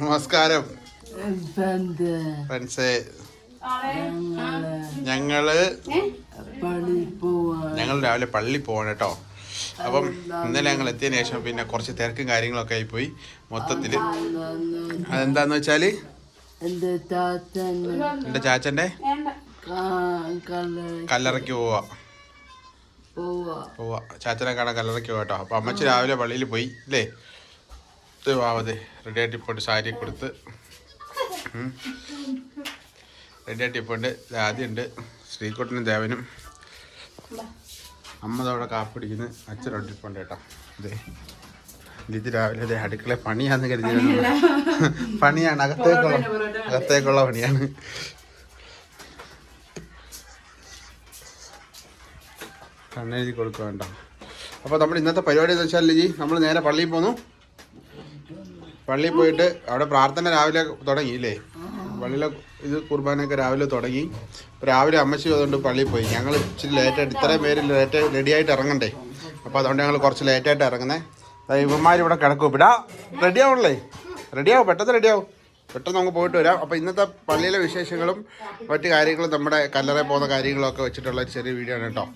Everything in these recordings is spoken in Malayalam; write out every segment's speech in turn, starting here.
നമസ്കാരം. ഫ്രണ്ട്സേ ഞങ്ങൾ ഞങ്ങൾ രാവിലെ പള്ളി പോകണം കേട്ടോ അപ്പം ഇന്നലെ ഞങ്ങൾ എത്തിയതിനു ശേഷം പിന്നെ കുറച്ച് തിരക്കും കാര്യങ്ങളൊക്കെ ആയിപ്പോയി. മൊത്തത്തിൽ അതെന്താന്ന് വെച്ചാൽ? എന്റെ ചാച്ചന്റെ എന്റെ ചാച്ചന്റെ കല കല്ലറയ്ക്ക് പോവാ. ചാച്ചനെ കാണാൻ കല്ലറയ്ക്ക് കേട്ടോ. അപ്പൊ അമ്മച്ചി രാവിലെ പള്ളിയിൽ പോയി. അല്ലേ വാവത് റെഡി ആയിട്ട് ഇപ്പോൾ സാരി കൊടുത്ത്. റെഡി ആയിട്ട് ഇപ്പോൾ ഉണ്ട്. ശ്രീകുട്ടനും ദേവനും. അമ്മ അവിടെ കാപ്പിടിക്കുന്ന അച്ഛൻ ഉണ്ട് കേട്ടോ. അതെ ഇത് രാവിലെ അതെ അടുക്കള പണിയാന്ന് കരുതി പണിയാണ്. അകത്തേക്കുള്ള അകത്തേക്കുള്ള പണിയാണ്. കണ്ണെഴുതി കൊടുക്കുക വേണ്ട അപ്പോൾ നമ്മൾ ഇന്നത്തെ പരിപാടി എന്ന് വെച്ചാൽ ജി നമ്മൾ നേരെ പള്ളിയിൽ പോന്നു. പള്ളിയിൽ പോയിട്ട് അവിടെ പ്രാർത്ഥന രാവിലെ തുടങ്ങി ഇല്ലേ? പള്ളിയിലെ ഇത് കുർബാനയൊക്കെ രാവിലെ തുടങ്ങി. രാവിലെ അമ്മച്ചി അതുകൊണ്ട് പള്ളിയിൽ പോയി. ഞങ്ങൾ ഇച്ചിരി ലേറ്റായിട്ട് ഇത്രയും പേര് ലേറ്റ് റെഡിയായിട്ട് ഇറങ്ങണ്ടേ? അപ്പോൾ അതുകൊണ്ട് ഞങ്ങൾ കുറച്ച് ലേറ്റായിട്ട് ഇറങ്ങുന്നത് ഇവന്മാർ ഇവിടെ കിടക്കും ഇടാ റെഡി ആവണല്ലേ? റെഡിയാവും പെട്ടെന്ന് റെഡിയാവും പെട്ടെന്ന് നമുക്ക് പോയിട്ട് വരാം. അപ്പോൾ ഇന്നത്തെ പള്ളിയിലെ വിശേഷങ്ങളും മറ്റു കാര്യങ്ങളും നമ്മുടെ കല്ലറ പോകുന്ന കാര്യങ്ങളൊക്കെ വെച്ചിട്ടുള്ള ഒരു ചെറിയ വീഡിയോ ആണ് കേട്ടോ.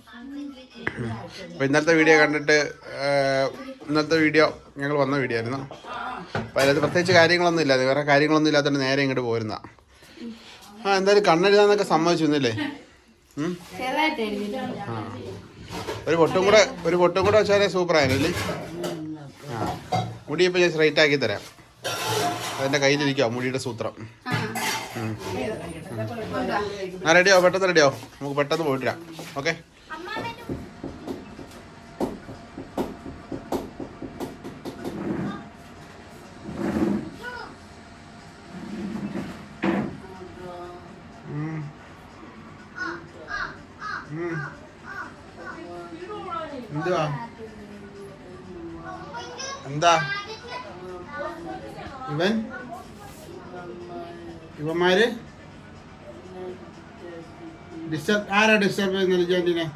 അപ്പോൾ വീഡിയോ കണ്ടിട്ട് ഇന്നത്തെ വീഡിയോ ഞങ്ങൾ വന്ന വീഡിയോ ആയിരുന്നു. അപ്പോൾ അതിനകത്ത് പ്രത്യേകിച്ച് കാര്യങ്ങളൊന്നും ഇല്ല വേറെ കാര്യങ്ങളൊന്നും ഇല്ലാത്തതുകൊണ്ട് നേരെ ഇങ്ങോട്ട് പോരുന്ന. ആ എന്തായാലും കണ്ണെഴുതാന്നൊക്കെ സമ്മതിച്ചു ഇന്നില്ലേ ഉം? ആ. ഒരു പൊട്ടും കൂടെ ഒരു പൊട്ടും കൂടെ വെച്ചാലേ സൂപ്പർ ആയിരുന്നല്ലേ ആ. മുടി ഇപ്പം ഞാൻ സ്ട്രൈറ്റ് ആക്കി തരാം. അതെന്റെ കയ്യിലിരിക്കുക മുടിയുടെ സൂത്രം. ആ റെഡിയാവോ പെട്ടെന്ന് റെഡിയാവോ നമുക്ക് പെട്ടെന്ന് പോയിട്ടില്ല ഓക്കെ എന്താ? ഇവൻ? ഇവന്മാര്? ഡിസ്റ്റർബ് ആരാ ഡിസ്റ്റർബ് ചെയ്യുന്നത് ജോന്റിനെ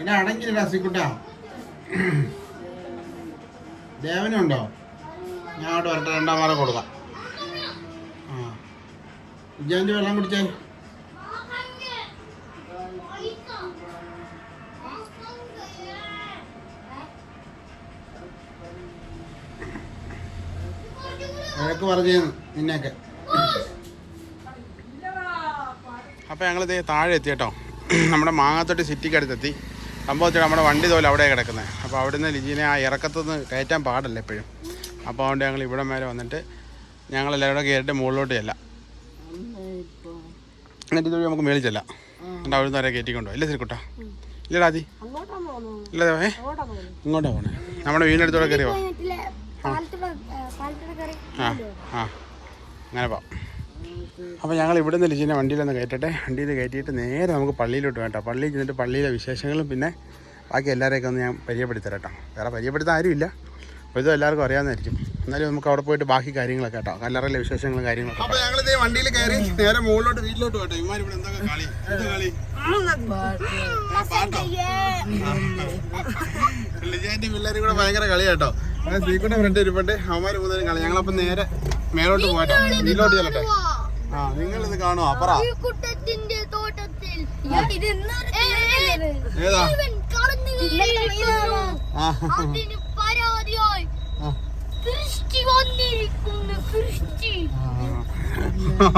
എന്നെ അടങ്ങിയില്ല സിക്കുട്ട. ദേവനുണ്ടോ? ഞാൻ അവിടെ വരട്ടെ രണ്ടാം മാറ കൊടുക്കാം. ആ. ജോന്റി വെള്ളം കുടിച്ചേ. വഴക്ക് പറഞ്ഞു നിന്നെയൊക്കെ. അപ്പോൾ ഇതേ താഴെ എത്തി കേട്ടോ. നമ്മുടെ മാങ്ങാത്തൊട്ടി സിറ്റിക്ക് അടുത്തെത്തി. സംഭവത്തിൽ നമ്മുടെ വണ്ടി തോലെ അവിടെ കിടക്കുന്നത് അപ്പോൾ അവിടുന്ന് ലിജീനെ ആ ഇറക്കത്തുനിന്ന് കയറ്റാൻ പാടല്ല എപ്പോഴും. അപ്പോൾ അതുകൊണ്ട് ഞങ്ങൾ ഇവിടെ മേലെ വന്നിട്ട് ഞങ്ങളെല്ലാവരും കൂടെ കയറിയിട്ട് മുകളിലോട്ട് ചെല്ലാം. എന്നിട്ട് ഇതുവഴി നമുക്ക് മേളിൽ ചെല്ലാം. എന്നിട്ട് അവിടുന്ന് വരെ കയറ്റിക്കൊണ്ടോ ഇല്ല കുട്ടാ ഇല്ലടാ ആദി. ഇല്ല ഏ? ഇങ്ങോട്ടാ പോണേ. നമ്മുടെ വീടിനടുത്തോടെ കറി ആ. ആ അങ്ങനെ പോവാം അപ്പോൾ ഞങ്ങൾ ഇവിടെ നിന്ന് ലിജിനെ വണ്ടിയിലൊന്ന് കയറ്റട്ടെ. വണ്ടിയിൽ കയറ്റിയിട്ട് നേരെ നമുക്ക് പള്ളിയിലോട്ട് വേണ്ട. പള്ളിയിൽ ചെന്നിട്ട് പള്ളിയിലെ വിശേഷങ്ങളും പിന്നെ ബാക്കി എല്ലാവരെയൊക്കെ ഒന്ന് ഞാൻ പരിചയപ്പെടുത്തരാം കേട്ടോ. വേറെ പരിചയപ്പെടുത്താൻ ആരുമില്ല. അപ്പോൾ ഇതും എല്ലാവർക്കും അറിയാമെന്നായിരിക്കും എന്നാലും നമുക്ക് അവിടെ പോയിട്ട് ബാക്കി കാര്യങ്ങളൊക്കെ കേട്ടോ. കല്ലറയിലെ വിശേഷങ്ങളും കാര്യങ്ങളും അപ്പൊ ഞങ്ങൾ ഇതേ വണ്ടിയിൽ കയറി നേരെ മുകളിലോട്ട് വീട്ടിലോട്ട് പോട്ടെ. ഇമാർ ഇവിടെ എന്തൊക്കെ കളി? എന്താ കളി? പാട്ടോ? ലിജാന്റെ പിള്ളേരും കൂടെ ഭയങ്കര കളി കേട്ടോ. അങ്ങനെ ശ്രീകുട്ടൻ ഫ്രണ്ട് ഇരിപ്പുണ്ട്. അവന്മാർ മൂന്നേരും കളി. ഞങ്ങളപ്പം നേരെ മേലോട്ട് പോകട്ടോ വീട്ടിലോട്ട് ചെല്ലട്ടെ. ആ നിങ്ങൾ ഇത് കാണുമോ അപ്പറ ഏതാ?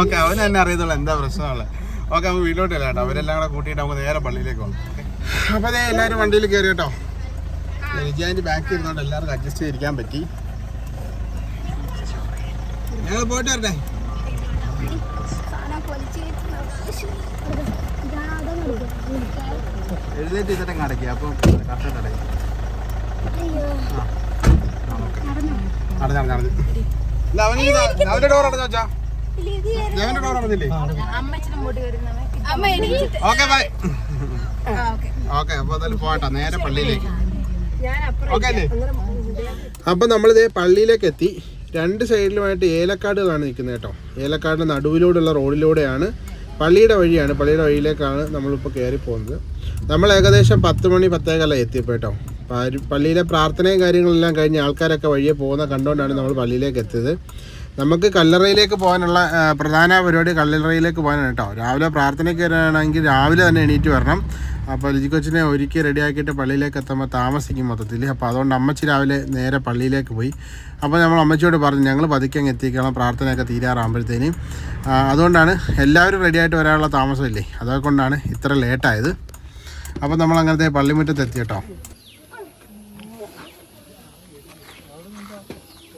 ഓക്കെ അവൻ തന്നെ അറിയത്തുള്ളൂ എന്താ പ്രശ്നമുള്ള ഓക്കെ നമുക്ക് വീട്ടിലോട്ട് ചെല്ലാം കേട്ടോ. അവരെല്ലാം കൂടെ കൂട്ടിയിട്ട് നേരെ പള്ളിയിലേക്ക് പോകാം. അപ്പോൾ അതെ എല്ലാവരും വണ്ടിയിൽ കയറി കേട്ടോ. വിജയാന്റെ ബാക്കിൽ ഇരുന്നോണ്ട് എല്ലാവർക്കും അഡ്ജസ്റ്റ് ചെയ്തിരിക്കാൻ പറ്റി. ഞങ്ങൾ പോയിട്ട് വരട്ടെ. എഴുന്നേറ്റ് ഇതട്ടെ അടയ്ക്കുക അപ്പോൾ കറക്റ്റ് അടയ്ക്കും. അവന്റെ ഡോർ അടഞ്ഞു വെച്ചാ. അവന്റെ ഡോർ അടഞ്ഞില്ലേ ഓക്കെ ബൈ. ഓക്കെ. അപ്പൊ എന്തായാലും പോട്ടെ നേരെ പള്ളിയിലേക്ക്. ഓക്കെ അല്ലേ? അപ്പൊ നമ്മളിതേ പള്ളിയിലേക്ക് എത്തി രണ്ട് സൈഡിലുമായിട്ട് ഏലക്കാടുകളാണ് നിൽക്കുന്നത് കേട്ടോ. ഏലക്കാടിന്റെ നടുവിലൂടെയുള്ള റോഡിലൂടെയാണ് പള്ളിയുടെ വഴിയാണ്. പള്ളിയുടെ വഴിയിലേക്കാണ് നമ്മളിപ്പോൾ കയറി പോകുന്നത് നമ്മൾ ഏകദേശം പത്ത് മണി പത്തേകല്ല എത്തിയപ്പോൾ കേട്ടോ. പള്ളിയിലെ പ്രാർത്ഥനയും കാര്യങ്ങളെല്ലാം കഴിഞ്ഞ് ആൾക്കാരൊക്കെ വഴിയെ പോകുന്ന കണ്ടുകൊണ്ടാണ് നമ്മൾ പള്ളിയിലേക്ക് എത്തിയത്. നമുക്ക് കല്ലറയിലേക്ക് പോകാനുള്ള പ്രധാന പരിപാടി കല്ലറയിലേക്ക് പോകാനാണ് കേട്ടോ. രാവിലെ പ്രാർത്ഥനയ്ക്ക് വരാനാണെങ്കിൽ രാവിലെ തന്നെ എണീറ്റ് വരണം. അപ്പോൾ ലിജി കൊച്ചിനെ ഒരുക്കി റെഡിയാക്കിയിട്ട് പള്ളിയിലേക്ക് എത്തുമ്പോൾ താമസിക്കും മൊത്തത്തിൽ. അപ്പോൾ അതുകൊണ്ട് അമ്മച്ചി രാവിലെ നേരെ പള്ളിയിലേക്ക് പോയി. അപ്പോൾ നമ്മൾ അമ്മച്ചിയോട് പറഞ്ഞു ഞങ്ങൾ പതുക്കെ അങ്ങ് എത്തിക്കണം പ്രാർത്ഥനയൊക്കെ തീരാറാകുമ്പോഴത്തേനും. അതുകൊണ്ടാണ് എല്ലാവരും റെഡിയായിട്ട് വരാനുള്ള താമസമില്ലേ? അതുകൊണ്ടാണ് ഇത്ര ലേറ്റായത് അപ്പോൾ നമ്മൾ അങ്ങനത്തെ പള്ളിമുറ്റത്ത് എത്തി കേട്ടോ.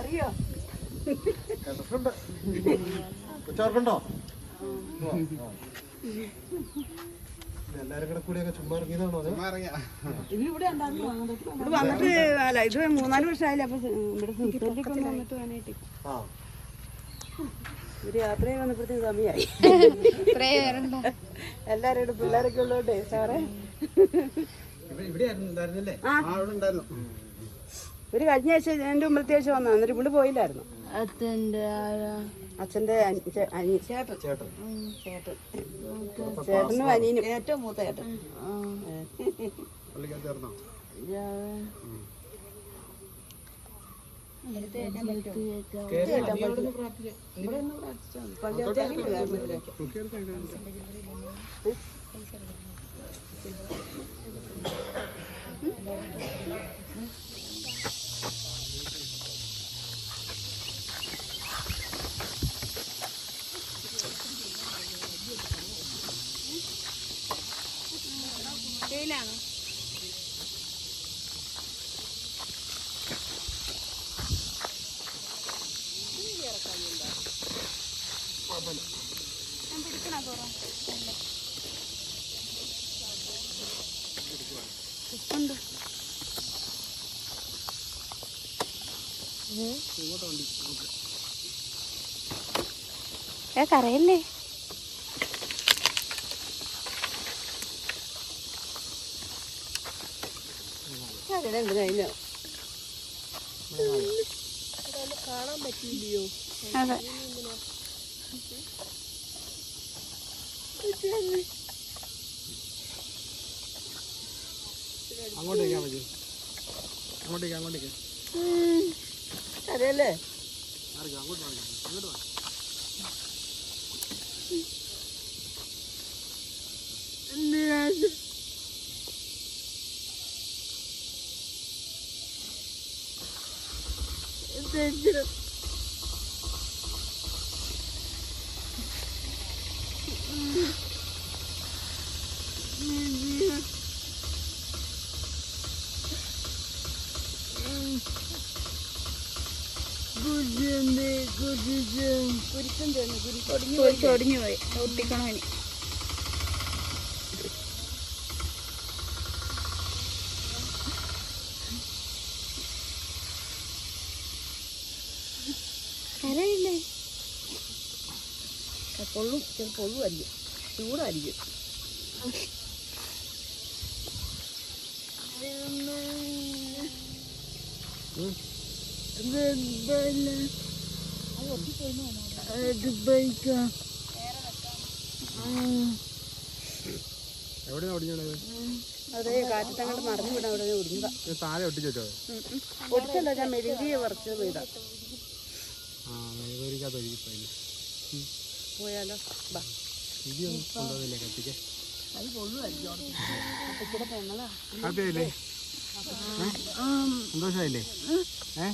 അറിയോ? ചേർക്കണ്ടോ ചുമ്മാ ഇറങ്ങിയതാണോ ഇവിടെ വന്നിട്ട് അല്ല ഇത് മൂന്നാൽ വർഷമായില്ല? അപ്പൊ ഇവിടെ സംസ്ഥാനത്തേക്ക് വന്നിട്ട് വേണേട്ട് ആ. ഒരു യാത്രയിൽ വന്നപ്പോഴത്തേക്ക് സമയമായി എല്ലാരും ഇവിടെ പിള്ളേരൊക്കെ ഉള്ളോട്ടെ സാറേ. ആ. അവിടെ ഉണ്ടായിരുന്നു. ഒരു കഴിഞ്ഞ ആഴ്ച എന്റെ മുമ്പത്തെ ആഴ്ച വന്നു എന്നിട്ട് ഇവിടെ പോയില്ലായിരുന്നു. അച്ഛന്റെ ചേട്ടനും അനിയനും. ഏറ്റവും മൂത്ത ചേട്ടൻ. ചേട്ടൻ മൂത്ത ചേട്ടൻ പള്ളിക്കകത്ത് ഏ കരയല്ലേ? കഴിഞ്ഞു? അതെ. അങ്ങോട്ടേക്കാ മതി അങ്ങോട്ടേക്ക് അങ്ങോട്ടേക്ക് അറിയല്ലേ അങ്ങോട്ട് വാ അങ്ങോട്ട് വാ. ചൊടിഞ്ഞു പോയി. ഒട്ടിക്കണോ ഇനി കരയില്ലേ പൊള്ളും ചില പൊള്ളുമായിരിക്കും ചൂടായിരിക്കും. എവിടെയാ ഒടിഞ്ഞത് അതെ കാറ്റത്തങ്ങോട്ട് മറിഞ്ഞു അവിടെ ഒടിഞ്ഞതാ. താഴെ ഒട്ടിച്ചോ ഒട്ടിച്ചല്ല ഒടിച്ചല്ല ഞാൻ മെഴുകി പറിച്ച് വീടാ കത്തിക്കാത്തായിരിക്കും ഫൈൻ പോയാലോ ഇടിയൊന്നും കൊണ്ടുപോകില്ല കത്തിക്കാൻ ഹാപ്പിയായില്ലേ സന്തോഷമായില്ലേ ഏ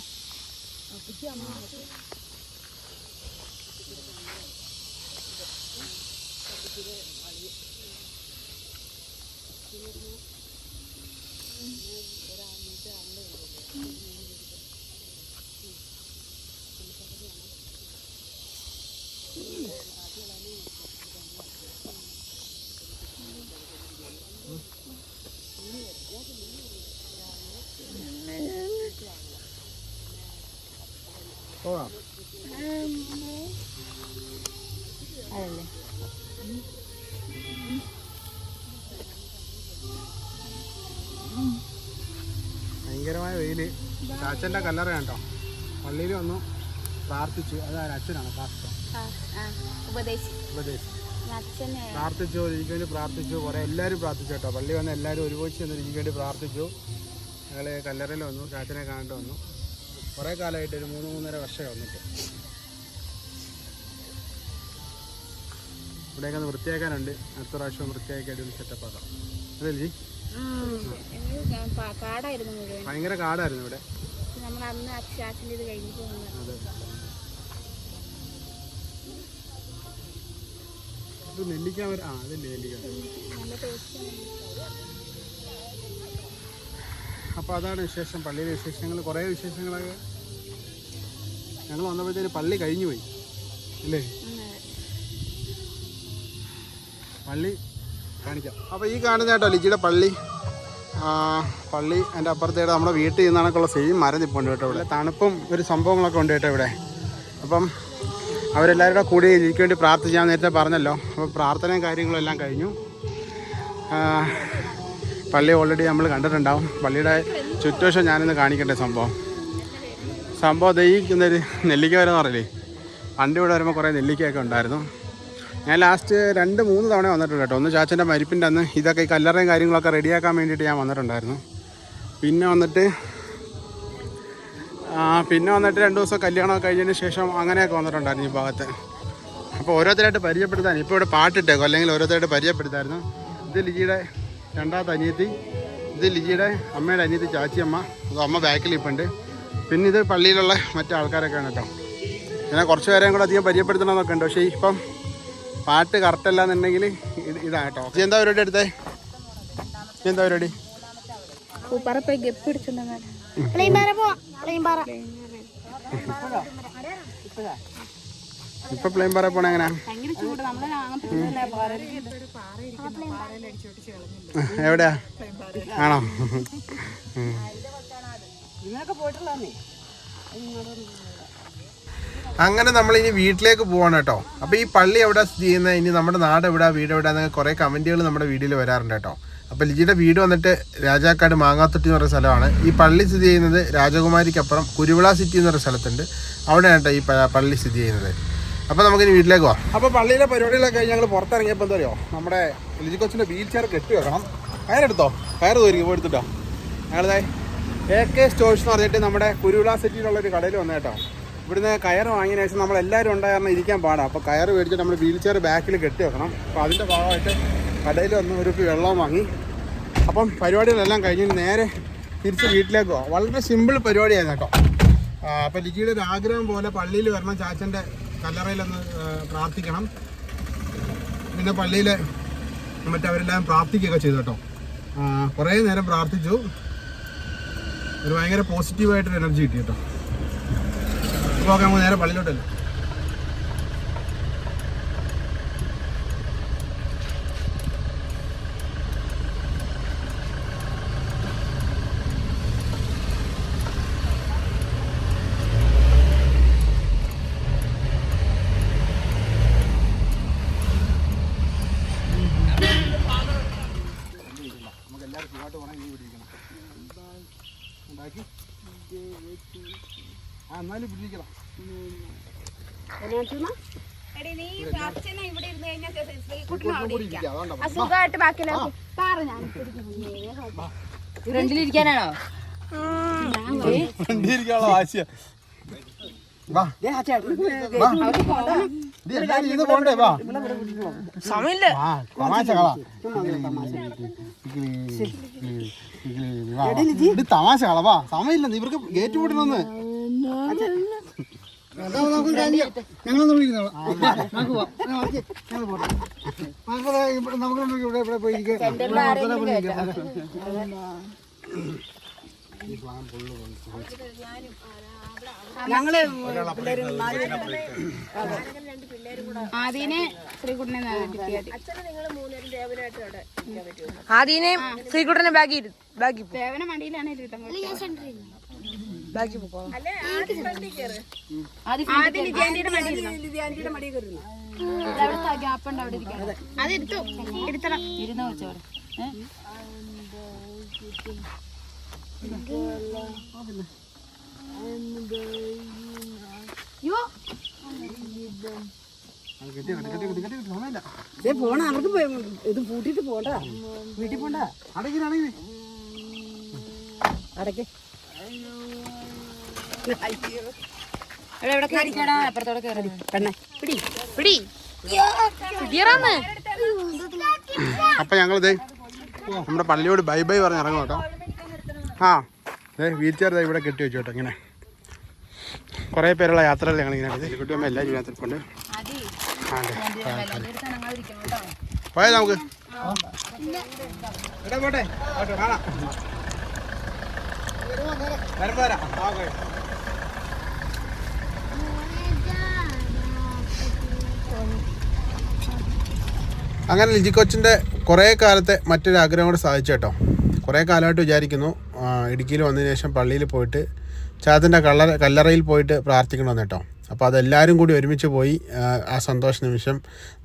ഒരാമത്തെ അമ്മ പോകാം അതല്ലേ? ഭയങ്കരമായ വെയിൽ. ചാച്ചന്റെ കല്ലറ കേട്ടോ പള്ളിയിൽ വന്നു പ്രാർത്ഥിച്ചു. അതായത് അച്ഛനാണ്? അച്ഛനെ. പ്രാർത്ഥിച്ചു എനിക്ക് വേണ്ടി പ്രാർത്ഥിച്ചു. കുറേ എല്ലാവരും പ്രാർത്ഥിച്ചു കേട്ടോ. പള്ളി വന്ന് എല്ലാവരും ഒരുമിച്ച് വന്ന് എനിക്ക് വേണ്ടി പ്രാർത്ഥിച്ചു. ഞങ്ങൾ കല്ലറയിൽ വന്നു ചാച്ചനെ കാണേണ്ടി വന്നു. കുറേ കാലമായിട്ട് ഒരു മൂന്ന് മൂന്നര വർഷമായി വന്നിട്ട്. ഇവിടെയൊക്കെ ഒന്ന് വൃത്തിയാക്കാനുണ്ട്. അടുത്ത പ്രാവശ്യം വൃത്തിയാക്കി അടിപൊളി സെറ്റപ്പ് ആക്കാം. അതല്ലേ ഭയങ്കര കാടായിരുന്നു ഇവിടെ. ഇത് നെല്ലിക്കാൻ വരാം ആ അതല്ലേ നെല്ലിക്കാൻ അപ്പോൾ അതാണ് വിശേഷം. പള്ളിയിലെ വിശേഷങ്ങൾ കുറേ വിശേഷങ്ങളൊക്കെ. ഞങ്ങൾ വന്നപ്പോഴത്തേന് പള്ളി കഴിഞ്ഞു പോയി. അല്ലേ പള്ളി കാണിക്കാം. അപ്പോൾ ഈ കാണുന്ന കേട്ടോ ലിജിയുടെ പള്ളി. പള്ളി എന്റെ അപ്പുറത്തേടെ നമ്മുടെ വീട്ടിൽ നിന്നാണൊക്കെയുള്ള സെയിം മരം നിൽപ്പുണ്ട് കേട്ടോ ഇവിടെ. തണുപ്പും ഒരു സംഭവങ്ങളൊക്കെ ഉണ്ട് കേട്ടോ ഇവിടെ. അപ്പം അവരെല്ലാവരും കൂടെ എനിക്ക് വേണ്ടി പ്രാർത്ഥിച്ചാൽ നേരത്തെ പറഞ്ഞല്ലോ. അപ്പോൾ പ്രാർത്ഥനയും കാര്യങ്ങളും എല്ലാം കഴിഞ്ഞു. പള്ളി ഓൾറെഡി നമ്മൾ കണ്ടിട്ടുണ്ടാവും. പള്ളിയുടെ ചുറ്റുവശം ഞാനിന്ന് കാണിക്കട്ടെ സംഭവം. സംഭവം ദൈ ഈ നെല്ലിക്ക വരെന്ന് പറയില്ലേ? പണ്ട് ഇവിടെ വരുമ്പോൾ കുറേ നെല്ലിക്കയൊക്കെ ഉണ്ടായിരുന്നു. ഞാൻ ലാസ്റ്റ് രണ്ട് മൂന്ന് തവണ വന്നിട്ടുണ്ട് കേട്ടോ. ഒന്ന് ചാച്ചന്റെ മരിപ്പിന്റെ അന്ന്. ഇതൊക്കെ ഈ കല്ലറയും കാര്യങ്ങളൊക്കെ റെഡിയാക്കാൻ വേണ്ടിയിട്ട് ഞാൻ വന്നിട്ടുണ്ടായിരുന്നു. പിന്നെ വന്നിട്ട് പിന്നെ വന്നിട്ട് രണ്ട് ദിവസം കല്യാണം കഴിഞ്ഞതിന് ശേഷം അങ്ങനെയൊക്കെ വന്നിട്ടുണ്ടായിരുന്നു ഈ ഭാഗത്ത്. അപ്പോൾ ഓരോരുത്തരായിട്ട് പരിചയപ്പെടുത്താൻ ഇപ്പോൾ ഇവിടെ പാട്ടിട്ടേക്കോ? അല്ലെങ്കിൽ ഓരോരുത്തരായിട്ട് പരിചയപ്പെടുത്തായിരുന്നു. ഇത് ലിജിയുടെ രണ്ടാമത്തെ അനിയത്തി ഇത് ലിജിയുടെ അമ്മയുടെ അനിയത്തി ചാച്ചിയമ്മ അത് അമ്മ ബാക്കിൽ ഇപ്പം ഉണ്ട് പിന്നെ ഇത് പള്ളിയിലുള്ള മറ്റു ആൾക്കാരൊക്കെയാണ് കേട്ടോ. പിന്നെ കുറച്ച് പേരെയും കൂടെ അധികം പരിചയപ്പെടുത്തണമെന്നൊക്കെ ഉണ്ട്. പക്ഷേ ഇപ്പം പാട്ട് കറക്റ്റ് അല്ല എന്നുണ്ടെങ്കിൽ ഇത് ഇതാണ് കേട്ടോ. ഇത് എന്താ പരിപാടി എടുത്തേ? എന്താ പരിപാടി? ഗപ്പ് ഇപ്പം പ്ലെയിൻ പാറ പോണ എങ്ങനെ? എവിടെയാ? ആണോ? അങ്ങനെ നമ്മൾ ഇനി വീട്ടിലേക്ക് പോവാണ് കേട്ടോ. അപ്പോൾ ഈ പള്ളി എവിടെ സ്ഥിതി ചെയ്യുന്നത്? ഇനി നമ്മുടെ നാട് എവിടെ വീട് എവിടെ എന്നൊക്കെ കുറേ കമന്റുകൾ നമ്മുടെ വീഡിയോയിൽ വരാറുണ്ട് കേട്ടോ. അപ്പോൾ ലിജിയുടെ വീട് വന്നിട്ട് രാജാക്കാട് മാങ്ങാത്തൊട്ടി എന്ന് പറയുന്ന സ്ഥലമാണ്. ഈ പള്ളി സ്ഥിതി ചെയ്യുന്നത് രാജകുമാരിക്കപ്പുറം കുരുവിള സിറ്റി എന്ന് പറയുന്ന സ്ഥലത്തുണ്ട്. അവിടെയാണ് കേട്ടോ ഈ പള്ളി സ്ഥിതി ചെയ്യുന്നത്. അപ്പോൾ നമുക്കിനി വീട്ടിലേക്ക് പോവാം അപ്പൊ പള്ളിയിലെ പരിപാടികളൊക്കെ ഞങ്ങൾ പുറത്തിറങ്ങിയപ്പോൾ എന്താ പറയുക നമ്മുടെ ലിജി കൊച്ചിന്റെ വീൽ ചെയർ കെട്ടി വെക്കണം. കയറെടുത്തോ? കയറ് തോരിക്കും എടുത്തിട്ടോ ഞങ്ങളതായി എ കെ സ്റ്റോഴ്സ് എന്ന് പറഞ്ഞിട്ട് നമ്മുടെ കുരുവിള സിറ്റിയിലുള്ള ഒരു കടയിൽ വന്നേട്ടോ ഇവിടുന്ന് കയർ വാങ്ങിയതിനു ശേഷം നമ്മൾ എല്ലാവരും ഉണ്ടായിരുന്ന ഇരിക്കാൻ പാടാം. അപ്പോൾ കയർ മേടിച്ചിട്ട് നമ്മൾ വീൽ ചെയർ ബാക്കിൽ കെട്ടി വെക്കണം. അപ്പോൾ അതിന്റെ ഭാഗമായിട്ട് കടയിൽ വന്ന് ഒരു വെള്ളം വാങ്ങി. അപ്പം പരിപാടികളെല്ലാം കഴിഞ്ഞ് നേരെ തിരിച്ച് വീട്ടിലേക്ക് പോകാം വളരെ സിമ്പിൾ പരിപാടിയായിരുന്നു കേട്ടോ. അപ്പോൾ ലിജിയുടെ ഒരു ആഗ്രഹം പോലെ പള്ളിയിൽ വരണം ചാച്ചന്റെ കല്ലറയിലൊന്ന് പ്രാർത്ഥിക്കണം. പിന്നെ പള്ളിയിൽ മറ്റവരെല്ലാം പ്രാർത്ഥിക്കുകയൊക്കെ ചെയ്തു കേട്ടോ. കുറേ നേരം പ്രാർത്ഥിച്ചു. ഒരു ഭയങ്കര പോസിറ്റീവായിട്ടൊരു എനർജി കിട്ടി കേട്ടോ. ഇപ്പോൾ നമുക്ക് നേരെ പള്ളിയിലോട്ടല്ലേ ഉണ്ടാക്കി ആ എന്നാലും പിടിക്കണം എടി നീ അച്ഛനെ ഇവിടെ ഇരുന്ന് കഴിഞ്ഞാൽ ശ്രീകുട്ടൻ അവിടെ കൂടി ഇരിക്കാം ബാക്കിയെല്ലാം ഫ്രണ്ടിലിരിക്കാനാണോ? വാ. സമയമില്ല. ആ തമാശ കളാ. ഇത് തമാശ കള വാ. സമയമില്ല ഇവർക്ക് ഗേറ്റ് പൂട്ടണമെന്ന് ഞങ്ങളൊന്നും വിളിക്കുന്നോളാം നമുക്ക് ഇവിടെ ഇവിടെ പോയി ഞങ്ങൾ ആദ്യനെ ശ്രീകുട്ടനെ ബാഗി ബാഗി മണ്ടിയിലാണ് ബാഗ് സേവന മടിയിലാണ് ഇരുത്തം ബാക്കി പോകാം ഇരുന്ന്? ദേ പോണ അവർക്ക് പോയി- ഇത് പൂട്ടിട്ട് പോണ്ട. വീട്ടിൽ പോണ്ട. അടയ്ക്ക്. അപ്പൊ ഞങ്ങളിതേ നമ്മുടെ പള്ളിയോട് ബൈ ബൈ പറഞ്ഞ് ഇറങ്ങും കേട്ടോ. ആ അതെ വീൽ ഇവിടെ കെട്ടി വെച്ചു കേട്ടോ ഇങ്ങനെ. കുറേ പേരുള്ള യാത്രയല്ലേ ഞങ്ങൾ ഇങ്ങനെ കുട്ടിയമ്മ എല്ലാ ജീവിതത്തിൽക്കൊണ്ട് കൊണ്ട് പോയാ നമുക്ക്. പോട്ടെ കാണാം. വരുമ്പോ വരാം. അങ്ങനെ ലിജി കൊച്ചിന്റെ കുറേ കാലത്തെ മറ്റൊരു ആഗ്രഹം കൂടെ സാധിച്ചു കേട്ടോ. കുറേ കാലമായിട്ട് വിചാരിക്കുന്നു. ഇടുക്കിയിൽ വന്നതിന് ശേഷം പള്ളിയിൽ പോയിട്ട് ചാത്തിന്റെ കള്ളറ കല്ലറയിൽ പോയിട്ട് പ്രാർത്ഥിക്കണമെന്ന് കേട്ടോ. അപ്പോൾ അതെല്ലാവരും കൂടി ഒരുമിച്ച് പോയി ആ, സന്തോഷ നിമിഷം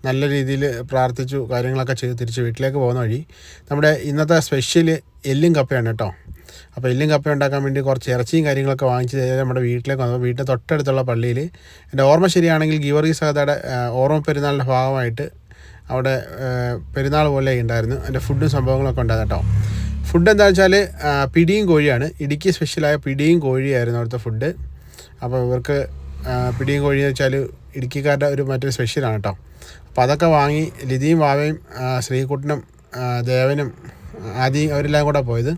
നല്ല രീതിയിൽ പ്രാർത്ഥിച്ചു കാര്യങ്ങളൊക്കെ ചെയ്ത് തിരിച്ച് വീട്ടിലേക്ക് പോകുന്ന വഴി. നമ്മുടെ ഇന്നത്തെ സ്പെഷ്യൽ എല്ലും കപ്പയാണ് കേട്ടോ. അപ്പോൾ എല്ലും കപ്പ ഉണ്ടാക്കാൻ വേണ്ടി കുറച്ച് ഇറച്ചിയും കാര്യങ്ങളൊക്കെ വാങ്ങിച്ച് നമ്മുടെ വീട്ടിലേക്ക് വന്നു. വീട്ടിന്റെ തൊട്ടടുത്തുള്ള പള്ളിയിൽ എന്റെ ഓർമ്മ ശരിയാണെങ്കിൽ ഗീവർഗീസ് സഹതയുടെ ഓർമ്മ പെരുന്നാളിന്റെ ഭാഗമായിട്ട് അവിടെ പെരുന്നാൾ പോലെ ഉണ്ടായിരുന്നു. അതിന്റെ ഫുഡും സംഭവങ്ങളൊക്കെ ഉണ്ടായിരുന്നു കേട്ടോ. ഫുഡ് എന്താ വെച്ചാൽ പിടിയും കോഴിയാണ്. ഇടുക്കി സ്പെഷ്യലായ പിടിയും കോഴിയായിരുന്നു അവിടുത്തെ ഫുഡ് അപ്പോൾ ഇവർക്ക് പിടിയും കോഴി എന്ന് വെച്ചാൽ ഇടുക്കിക്കാരുടെ ഒരു മറ്റൊരു സ്പെഷ്യലാണ് കേട്ടോ. അപ്പോൾ അതൊക്കെ വാങ്ങി ലിതിയും വാവയും ശ്രീകുട്ടനും ദേവനും ആദ്യം അവരെല്ലാം കൂടെ പോയത്.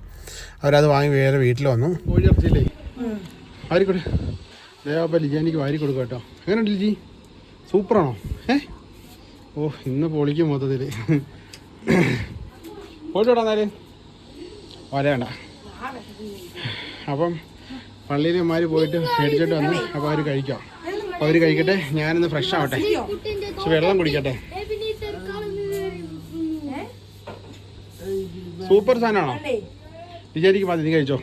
അവരത് വാങ്ങി വേറെ വീട്ടിൽ വന്നു. കോഴി ഇറച്ചിയില്ലേ? വാരിക്കൊടു. ദേവ അപ്പം ലിജാനിക്ക് വാരി കൊടുക്കാം കേട്ടോ. എങ്ങനെയുണ്ട് ലിജി? സൂപ്പറാണോ? ഏ? ഓ ഇന്ന് പൊളിക്കും മൊത്തത്തിൽ പോയിട്ട് വിടാം എന്നാൽ വല വേണ്ട. അപ്പം പള്ളിയിൽ മാര് പോയിട്ട് മേടിച്ചിട്ട് വന്നു. അപ്പോൾ അവർ കഴിക്കാം. അപ്പോൾ അവർ കഴിക്കട്ടെ. ഞാനിന്ന് ഫ്രഷ് ആവട്ടെ. പക്ഷെ വെള്ളം കുടിക്കട്ടെ. സൂപ്പർ സാധനമാണോ? വിചാരിക്കും മതി നീ കഴിച്ചോ.